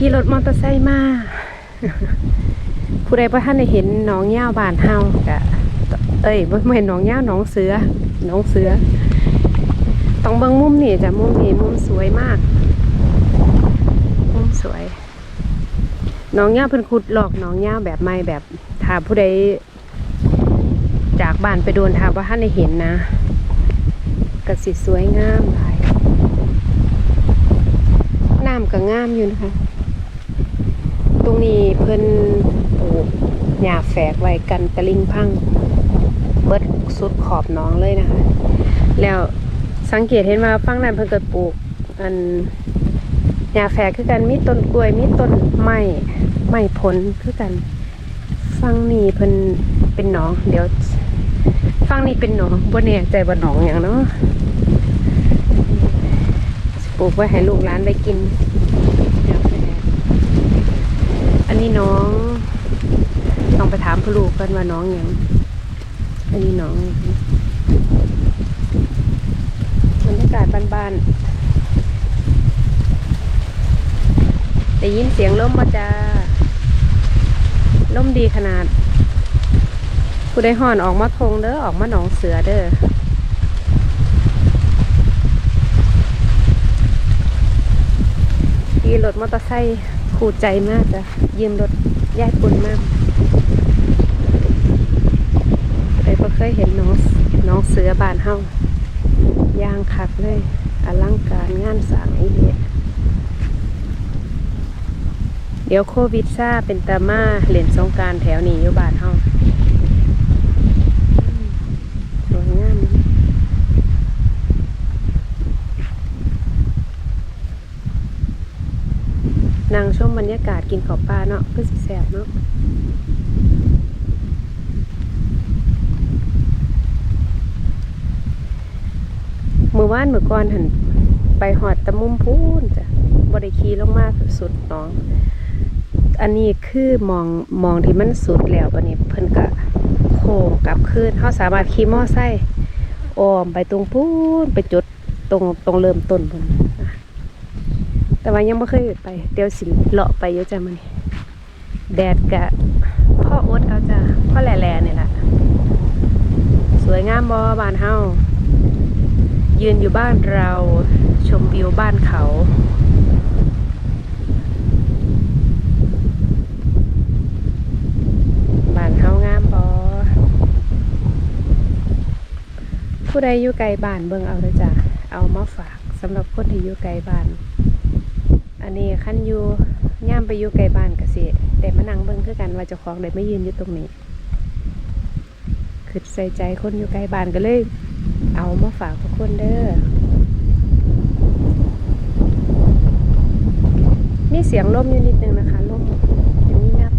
ขี่รถมอเตอร์ไซค์มาผู้ใดบ่ท่านได้เห็นน้องย่าวบานเฮากะเอ้ยบ่แม่นหน้องย่าวน้องเสือน้องเสือต้องเบิ่งมุมนี่จ้ะมุมนี้มุมสวยมาก มุมสวย น้องย่าวเพิ่นขุดหลอกน้องย่าวแบบใหม่แบบถ้าผู้ใดจากบ้านไปโดนถ้าบ่ท่านได้เห็นนะก็สิสวยงามหลายน้ำก็งามอยู่นะคะ ตรงนี้เพิ่นปลูกหญ้าแฝกไว้กันตะลิงพังเบิดสุดขอบน้องเลยนะคะ แล้วสังเกตเห็นว่าฝั่งนั้นเพิ่นก็ปลูก อันหญ้าแฝกคือกันมีต้นกล้วยมีต้นไม้ไม้ผลคือกันฝั่งนี้เพิ่นเป็นหนอง เดี๋ยวฝั่งนี้เป็นหนองบ่แน่ใจว่าหนองหยังเนาะปลูกไว้ให้ลูกหลานไปกินกาแฟอั นนี้น้อง ต้องไปถามพลูกกันว่าน้องอย่างอันนี้น้องบรรยากาศบ้านๆได้ยินเสียงลมมาจ้าลมดีขนาด ผู้ใดห่อนออกมาทงเด้อออกมาหนองเสือเด้อขี่รถมอเตอร์ไซค์ คู่ใจมากจ้ะยืมรถยายปุ่นมากใครก็เคยเห็นน้องน้องเสือบานเฮาย่างขักเลยอลังการงานสร้างไอเดียเดี๋ยวโควิดซาเป็นตามาเล่นสงการแถวนี้อยู่บ้านเฮาอืมสวยงามนะ นั่งชมบ รยากาศกินข้าวปลาเนาะก็สิแสบเนาะมือว่านมือก่อนหันไปหอดตะมุมพูนจ้ะบริคีลงมาสุดน้อง อันนี้คือมองมองที่มันสุดแล้วอันนี้เพิ่นกะโค้งกลับคืนเขาสามารถขี่มอไซค์อ้อมไปตรงพูนไปจุดตรงตรงเริ่มต้นพุ่น แต่ว่ายังไม่เคยไป เดี๋ยวสิเลาะไปเยอะจ้ะมันแดดกะพ่ออดเอาจ้ะพ่อแหล่ๆนี่แหละสวยงามบอบานเฮายืนอยู่บ้านเราชมวิวบ้านเขาบ้านเฮางามบอผู้ใดอยู่ไกลบ้านเบิ่งเอาเลยจ้ะเอามาฝากสำหรับคนที่อยู่ไกลบ้าน อันนี้ขั้นอยู่ย่ามไปอยู่ไกลบ้านกสิแต่มานั่งเบิ่งคือกันว่าเจ้าของได้ไม่ยืนอยู่ตรงนี้คือใส่ใจคนอยู่ไกลบ้านก็เลย เอามาฝากทุกคนเด้อมีเสียงลมอยู่นิดนึงนะคะลมยังมีงับ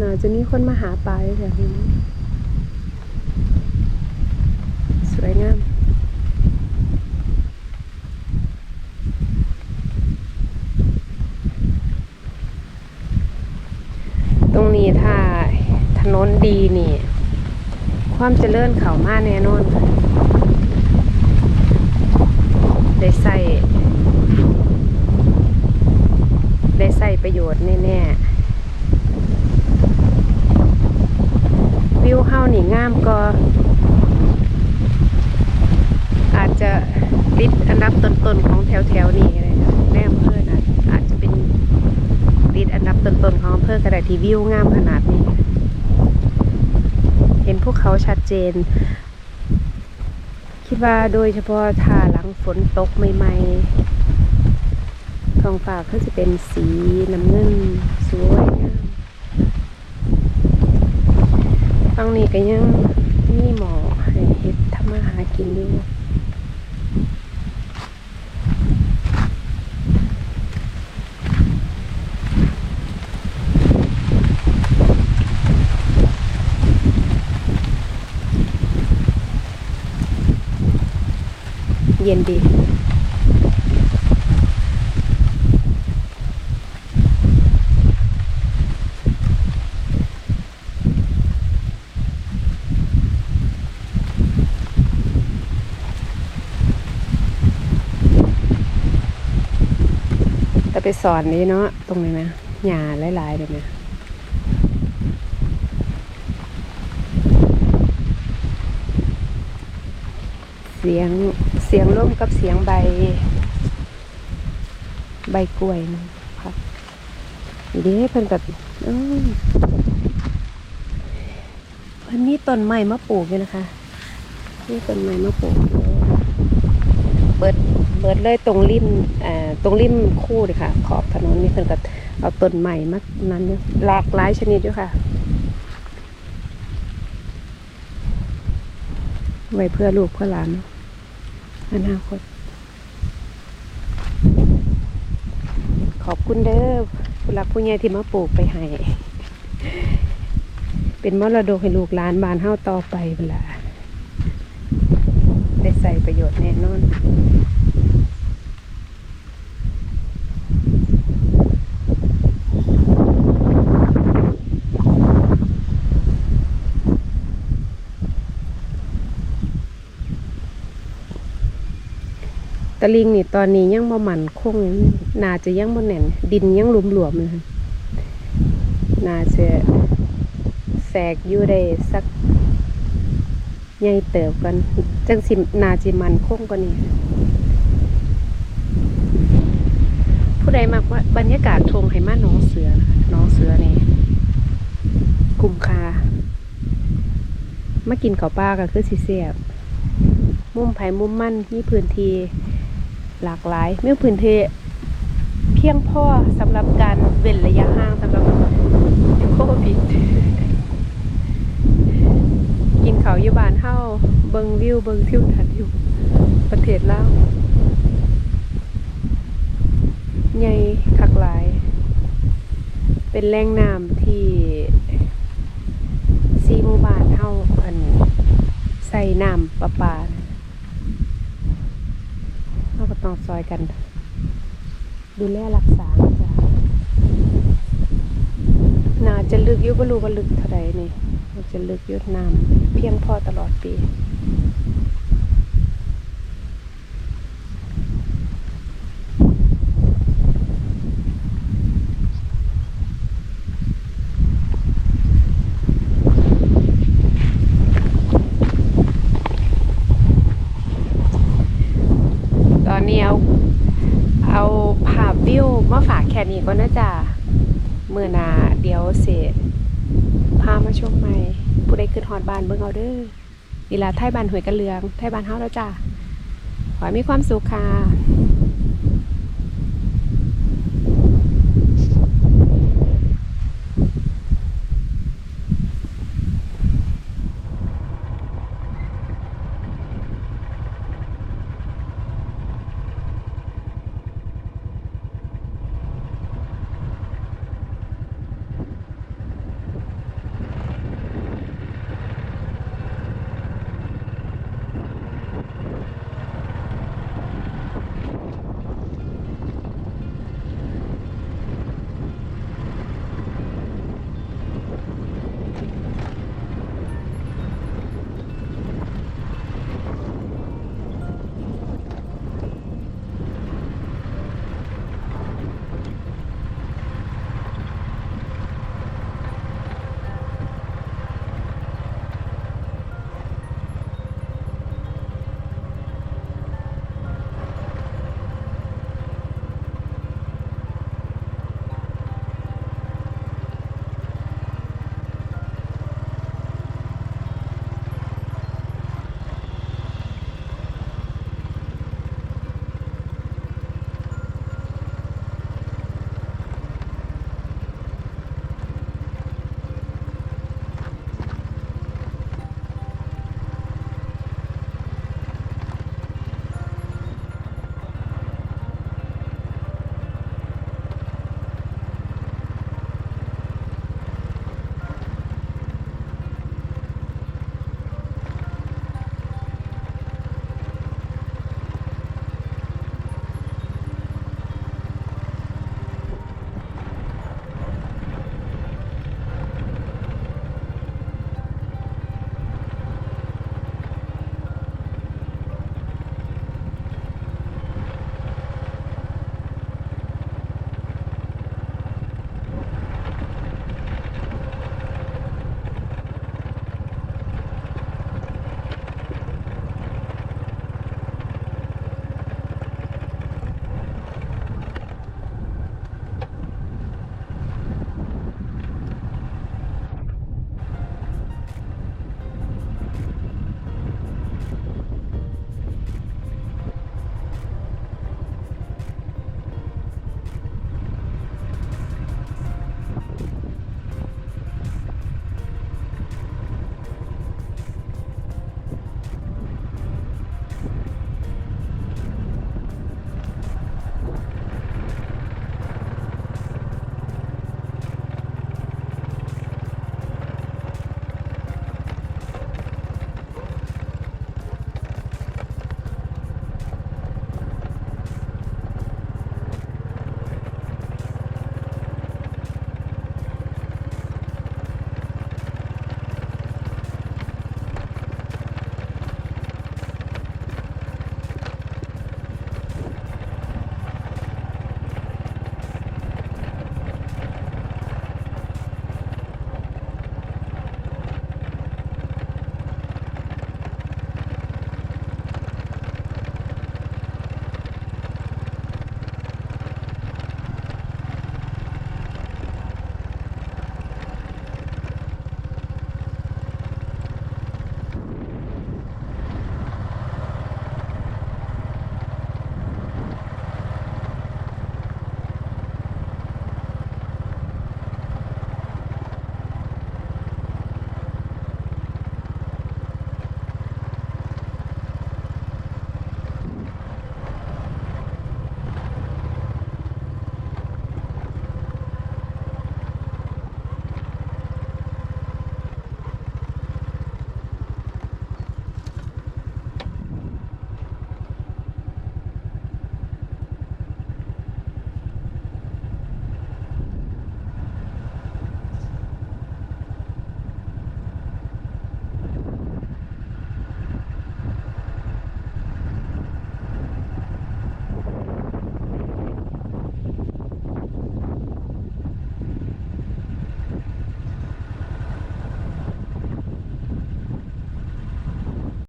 น่าจะมีคนมาหาปลาอยู่แถวนี้ ส วยงามตรงนี้ถ้าถนนดีนี่ ความเจริญเข่ามาแน่นอนค่ะได้ใส่ได้ใส่ประโยชน์แน่ๆวิวเฮานี่งามก็ จะติดอันดับต้นๆของแถวๆนี้ก็ได้นะแม่อำเภอนะอาจจะเป็นติดอันดับต้นๆของอำเภอก็ได้ที่วิวงามขนาดนี้ เห็นพวกเขาชัดเจน คิดว่าโดยเฉพาะถ้าหลังฝนตกใหม่ๆท้องฟ้าก็จะเป็นสีน้ำเงินสวยงามฟังนี้ก็ยังมีหมอให้เฮ็ดทำมาหากินอยู่ ย็นดี แต่ไปสอนนี้เนาะตรงนี้นะหยาหลายๆเลยนะเสียง เสียงร่มกับเสียงใบ ใบกล้วยนะครับเดี๋ยวเพิ่นกับอืมเพิ่นมีต้นไม้มาปลูกอยู่นะคะมีต้นไม้มาปลูกเบิดเบิดเลยตรงริมอ่าตรงริมคู่เลยค่ะ ขอบถนนนี่เพิ่นก็เอาต้นไม้มานั้นอยู่หลากหลายชนิดอยู่ค่ะ ไว้เพื่อลูกเพื่อหลาน อนาคต ขอบคุณเด้อผู้หลักผู้ใหญ่ที่มาปลูกไปให้เป็นมรดกให้ลูกหลานบานเฮาต่อไปเวลาได้ใส่ประโยชน์แน่นอน ตะลิงนี่ตอนนี้ยังบ่มันคงน่าจะยังบ่แน่น ดินยังหลุมหลวมๆนะคะนาจะแสกอยู่ได้สักใหญ่เติบกัน จังสินาจิมันคงกว่านี้ผู้ใดมักว่าบรรยากาศทงให้มาน้องเสือนะคะน้องเสือนี่คุ้มค่ามากินข้าวปลาก็คือสิเสียบ มุมไผ่มุมมั่นมีพื้นที่ หลากหลายมีพื้นที่เพียงพอสำหรับการเว้นระยะห่างสำหรับโควิดกินเขาอยู่บ้านเฮาเบิงวิวเบิงทิวทัศน์อยู่ประเทศลาวใหญ่คักหลาย เป็นแหล่งน้ำที่ซีหมู่บ้านเฮาอันใส่น้ำประปานะาซอยกัน ดูแลรักษาจ้ะน่าจะลึกยุบรู้ว่าลึกเท่าไรนี่จะลึกยุดน้ำเพียงพอตลอดปี ตอนนี้เอา เอาภาพวิวมาฝากแค่ นะจ่ะเมื่อนาเดี๋ยวเสพามาชมใหม่ ผู้ใดขึ้นฮอดบานเบิ่งเอาเด้อนี่ล่ะไทยบานหวยกระเลือง ไทยบานเฮาแล้วจ้ะขอให้มีความสุขค่ะ